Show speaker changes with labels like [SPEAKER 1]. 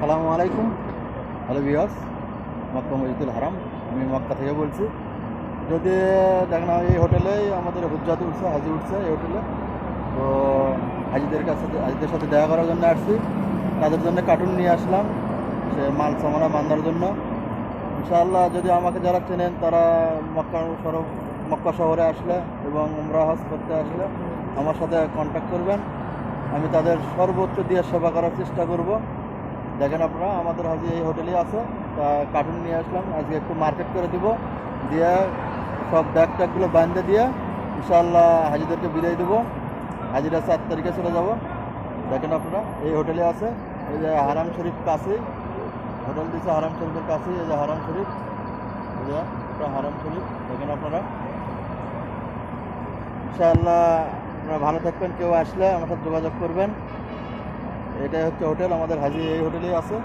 [SPEAKER 1] সালামু আলাইকুম। হ্যালো বিয়াস মক্কা মসজিদুল হারাম। আমি মক্কা থেকে বলছি। যদি দেখেন এই হোটেলেই আমাদের হুজ্জাত উঠছে, হাজি উঠছে এই হোটেলে। তো হাজিদের কাছে, হাজিদের সাথে দেখা করার জন্য আসছি। তাদের জন্য কার্টুন নিয়ে আসলাম। সে মাল সামানা বান্ধার জন্য। ইনশাআল্লাহ যদি আমাকে যারা চেনেন, তারা মক্কা সরব মক্কা শহরে আসলে এবং উমরা হজ করতে আসলে আমার সাথে কন্ট্যাক্ট করবেন। আমি তাদের সর্বোচ্চ দিয়ে সেবা করার চেষ্টা করব। দেখেন আপনারা, আমাদের হাজি এই হোটেলেই আছে। তা কার্টুন নিয়ে আসলাম, আজকে একটু মার্কেট করে দিব। দিয়ে সব ব্যাগ ট্যাগগুলো বাঁধে দিয়ে ইনশাআল্লাহ হাজিদেরকে বিদায় দেবো। হাজিরা চার তারিখে চলে যাব। দেখেন আপনারা, এই হোটেলে আছে, এই যে হারাম শরীফ কাছেই। হোটেল দিচ্ছে হারাম শরীফের কাছেই, এই যে হারাম শরীফ। এই হারাম শরীফ, দেখেন আপনারা। ইনশাআল্লাহ আপনারা ভালো থাকবেন, কেউ আসলে আমার সাথে যোগাযোগ করবেন। এটাই হচ্ছে হোটেল আমাদের হাজি এই হোটেলেই আছে।